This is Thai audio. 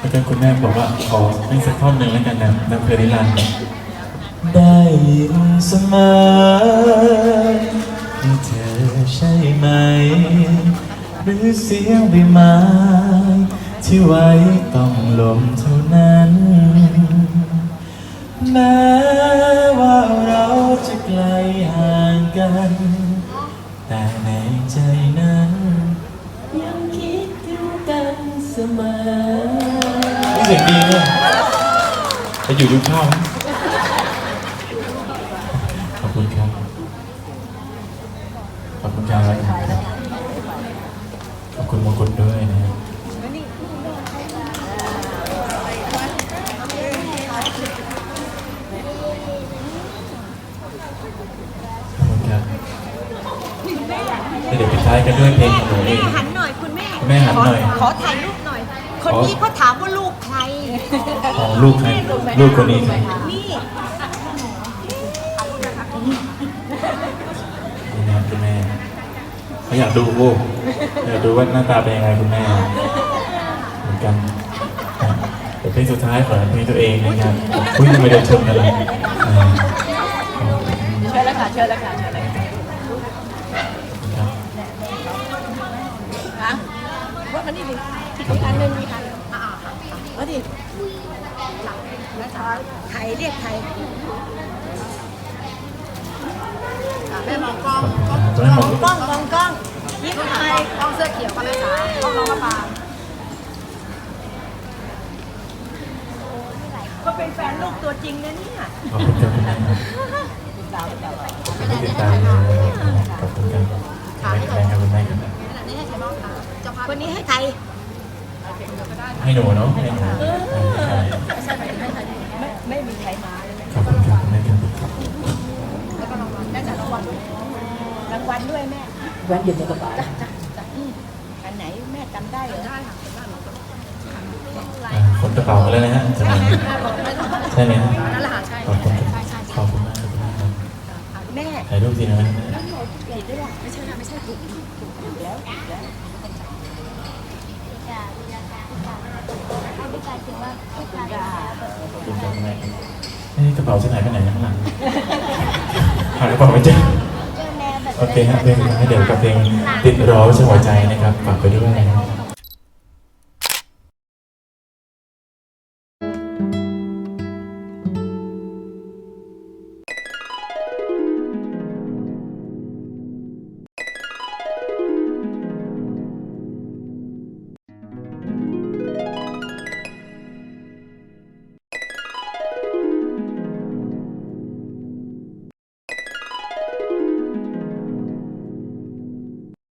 แล้วก็คุณแม่บอกว่าขอให้สักท่อนหนึ่งแล้วกันนะนักเพลินิรันดร์ได้ยินเสมอให้เธอใช่ไหม หรือเสียงใบไม้ที่ไว้ต้องลมเท่านั้น แม้ว่าเราจะไกลห่างกัน แต่ในใจนั้น ยังคิดถึงกันเสมอ สียงดีเนี่ยจะอยู่ดูข้าวไหมขอบคุณครับ ขอบคุณครับขอบคุณมงกุฎด้วยนะครับขอบคุณครับเดี๋ยวปิดท้ายกันด้วยเพลงของหนูเองหันหน่อยคุณแม่ คุณแม่หันหน่อยขขอถ่ายรูปหน่อย คนนี้เขาถามว่าลูกใครของลูกใครลูกคนนี้ใครนี่นี่นะครับคุณแม่เขาอยากดูโว้อยากดูว่าหน้าตาเป็นยังไงคุณแม่ เหมือนกันนะเดี๋ยวเพลงสุดท้ายขอเพลงตัวเองนะครับคุยทำไมเดินชนกันล่ะอ่าเชิญแล้วค่ะเชิญแล้วค่ะเชิญแล้วค่ะครับอะว่ามันนี่ดิ อีกอันหนึงมีอันอ่าว่าดิไทยเรียกไทยอะแม่มองกล้องขอบคุณครับคุณแม่บอกกล้องมองกล้องยิ้มไทยกล้องเสื้อเขียวก็แม่จ๋ากล้องน้องมะปรางก็เป็นแฟนลูกตัวจริงนะเนี่ยขอบคุณครับคุณแม่ครับไม่ติดตามนะครับขอบคุณครับขอบคุณครับคุณแม่ครับคนนี้ให้ใครให้ หนูเนาะให้หนูใช่ไม่ไม่มีใครมาเลยขอบคุณครับคุณแม่ครับแล้วก็รางวัลได้จากรางวัลด้วยรางวัลด้วยแม่แว่นอยู่ในกระเป๋าจ้ะจ้ะจ้ะอืมอันไหนแม่จำได้เหรอได้ค่ะอ่าขนกระเป๋ามาแล้วนะฮะจะมาใช่ไหมฮะนั่นแหละค่ะใช่ขอบคุณครับขอบคุณมากครับคุณแม่ครับแม่ถ่ายรูปสินะแม่ผิดด้วยล่ะไม่ใช่ค่ะไม่ใช่ถูกถูกแล้ว ถูกแล้วขอบคุณครับคุณแม่ครับเอ้ยกระเป๋าฉันหายไปไหนนะข้างหลังหากระเป๋าไม่เจอโอเคฮะเพลงสุดท้ายเดี๋ยวกับเพลงติดรอไว้ใช่หัวใจนะครับฝากไปด้วยนะครับ